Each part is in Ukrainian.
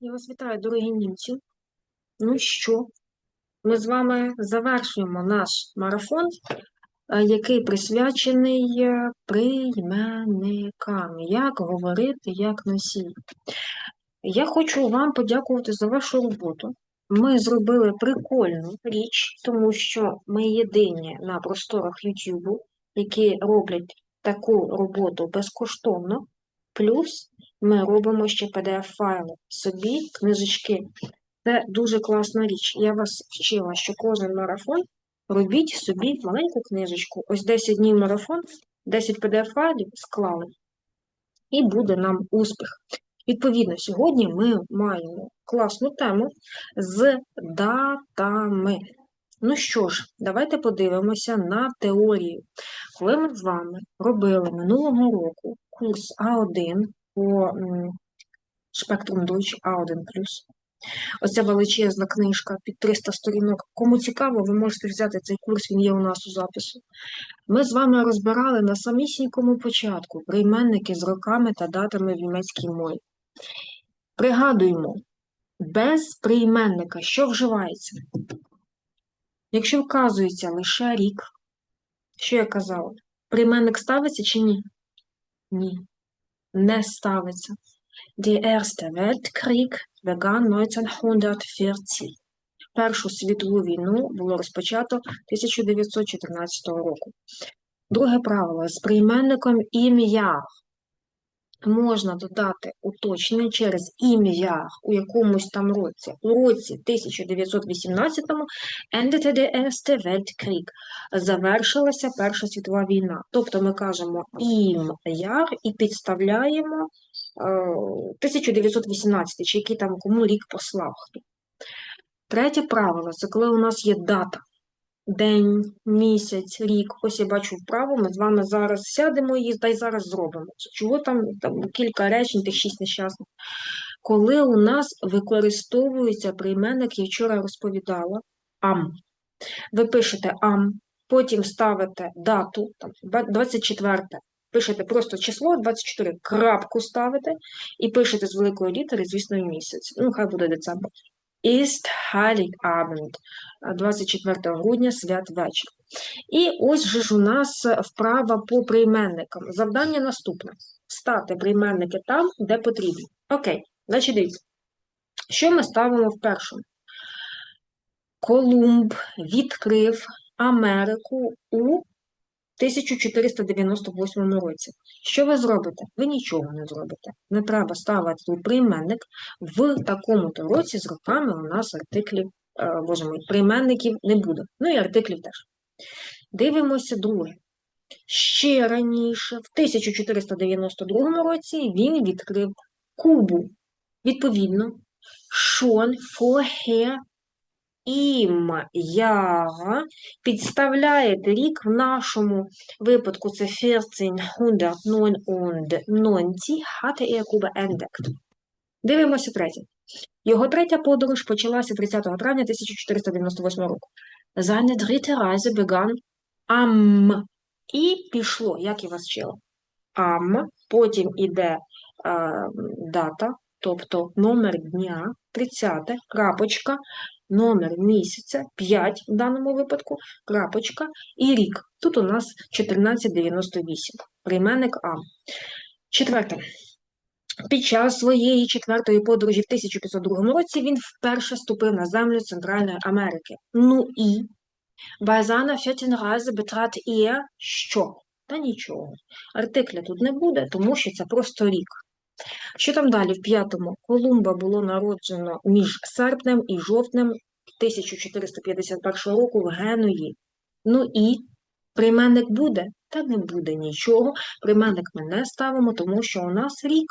Я вас вітаю, дорогі німці. Ну що, ми з вами завершуємо наш марафон, е, який присвячений е, прийменникам. Як говорити, як носій. Я хочу вам подякувати за вашу роботу. Ми зробили прикольну річ, тому що ми єдині на просторах YouTube, які роблять таку роботу безкоштовно. Плюс ми робимо ще PDF-файли собі, книжечки. Це дуже класна річ. Я вас вчила, що кожен марафон робіть собі маленьку книжечку. Ось 10 днів марафон, 10 PDF-файлів склали, і буде нам успіх. Відповідно, сьогодні ми маємо класну тему з датами. Ну що ж, давайте подивимося на теорію. Коли ми з вами робили минулого року курс А1 по Spectrum Deutsch A1+, оця величезна книжка під 300 сторінок. Кому цікаво, ви можете взяти цей курс, він є у нас у запису. Ми з вами розбирали на самісінькому початку прийменники з роками та датами в німецькій мові. Пригадуємо, без прийменника що вживається? Якщо вказується лише рік, що я казала? Прийменник ставиться чи ні? Ні. Не ставиться. Die Erste Weltkrieg begann 1914. Першу світову війну було розпочато 1914 року. Друге правило. З прийменником ім'я можна додати уточнення через ім'я у якомусь там році. У році 1918-му endete der Erste Weltkrieg. Завершилася Перша світова війна. Тобто ми кажемо ім'я і підставляємо 1918, чи який там кому рік послав. Третє правило це коли у нас є дата. День, місяць, рік. Ось я бачу вправо, ми з вами зараз сядемо і дай зараз зробимо. Чого там, там кілька речень, тих шість нещасних. Коли у нас використовується прийменник, я вчора розповідала, ам. Ви пишете ам, потім ставите дату, там, 24 Пишете просто число 24, крапку ставите і пишете з великої літери, звісно, місяць. Ну, хай буде децембр. Ist Heiligabend, 24 грудня, святвечір. І ось же ж у нас вправа по прийменникам. Завдання наступне: стати прийменники там, де потрібно. Окей, значить дивіться. Що ми ставимо в першому? Колумб відкрив Америку у 1498 році. Що ви зробите? Ви нічого не зробите. Не треба ставити тут прийменник. В такому-то році з роками у нас артиклів, е, боже мій, прийменників не буде. Ну і артиклів теж. Дивимося друге. Ще раніше, в 1492 році, він відкрив Кубу. Відповідно, schon vorher ім'я підставляєте рік в нашому випадку це 1499 hatte er Kuba entdeckt. Дивимося третє. Його третя подорож почалася 30 травня 1498 року. Seine dritte am і пішло, як і вас вчила. Ам, потім іде а, дата, тобто номер дня, 30, крапочка, номер місяця, 5 в даному випадку, крапочка і рік. Тут у нас 1498, прийменник А. Четверте. Під час своєї четвертої подорожі в 1502 році він вперше ступив на землю Центральної Америки. Ну і bei seiner vierten Reise betrat що? Та нічого. Артикля тут не буде, тому що це просто рік. Що там далі в п'ятому? Колумба було народжено між серпнем і жовтнем 1451 року в Генуї. Ну і прийменник буде? Та не буде нічого. Прийменник ми не ставимо, тому що у нас рік.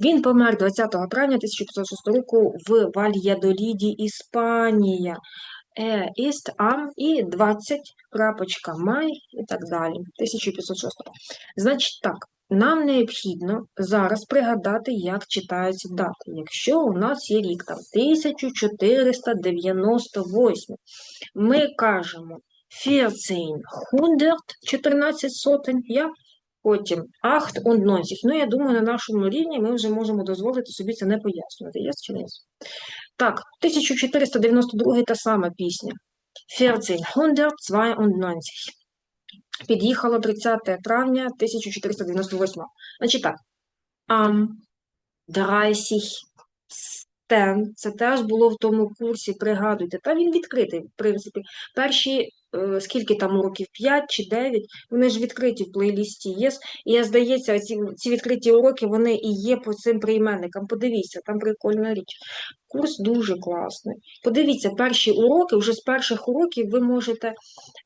Він помер 20 травня 1506 року в Вальядоліді, Іспанія. Е, іст, ам і 20, крапочка, май і так далі. 1506. Значить так, нам необхідно зараз пригадати, як читаються дати. Якщо у нас є рік там 1498, ми кажемо 1400, 14 сотень, я Потім Ахт 90. Ну, я думаю, на нашому рівні ми вже можемо дозволити собі це не пояснювати. Є чи ні? Так, 1492 та сама пісня. 1492. Під'їхало 30 травня 1498. Значить так. Am 30 Стен, це теж було в тому курсі, пригадуйте. Та він відкритий, в принципі. Перші, скільки там уроків, 5 чи 9, вони ж відкриті в плейлісті ЄС. І я, здається, ці, ці відкриті уроки, вони і є по цим прийменникам. Подивіться, там прикольна річ. Курс дуже класний. Подивіться, перші уроки, вже з перших уроків ви можете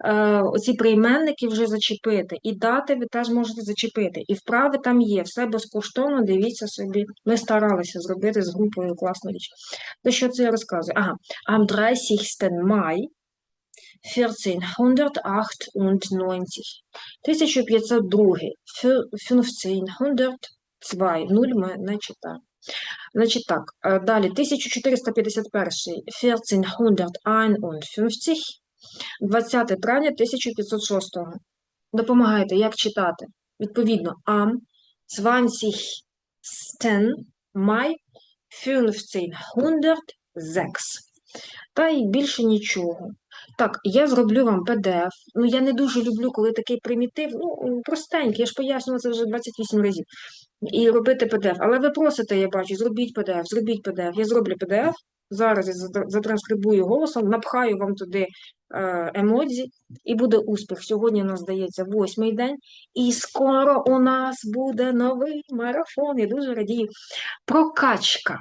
е, оці прийменники вже зачепити. І дати ви теж можете зачепити. І вправи там є, все безкоштовно, дивіться собі. Ми старалися зробити з групою класну річ. То що це я розказую? Ага, am 30. Mai 1498. 1502. Фі- 1502. Нуль ми не читаємо. Значить так, далі 1451, 1451, 20 травня 1506. Допомагайте, як читати? Відповідно, am 20. Mai 1506. Та й більше нічого. Так, я зроблю вам PDF. Ну, я не дуже люблю, коли такий примітив. Ну, простенький, я ж пояснювала це вже 28 разів. І робити PDF. Але ви просите, я бачу, зробіть PDF, зробіть PDF. Я зроблю PDF. Зараз я затранскрибую голосом, напхаю вам туди е, емодзі, і буде успіх. Сьогодні у нас здається восьмий день, і скоро у нас буде новий марафон. Я дуже радію. Прокачка.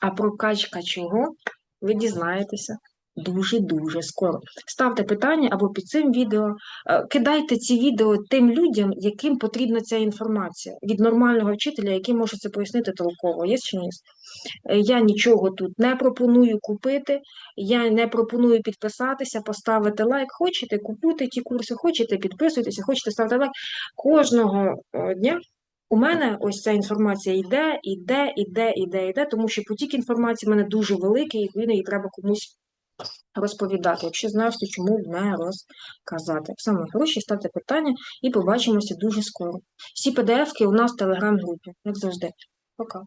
А прокачка чого? Ви дізнаєтеся дуже-дуже скоро. Ставте питання або під цим відео. Е, Кидайте ці відео тим людям, яким потрібна ця інформація. Від нормального вчителя, який може це пояснити толково. Є чи ні? Е, Я нічого тут не пропоную купити, я не пропоную підписатися, поставити лайк. Хочете, купуйте ті курси, хочете, підписуйтеся, хочете ставте лайк. Кожного е, дня у мене ось ця інформація йде, іде, іде, іде, іде, тому що потік інформації в мене дуже великий, і її треба комусь розповідати. Якщо знаєш, то чому б не розказати. Саме гроші, ставте питання і побачимося дуже скоро. Всі PDF-ки у нас в телеграм-групі, як завжди. Пока.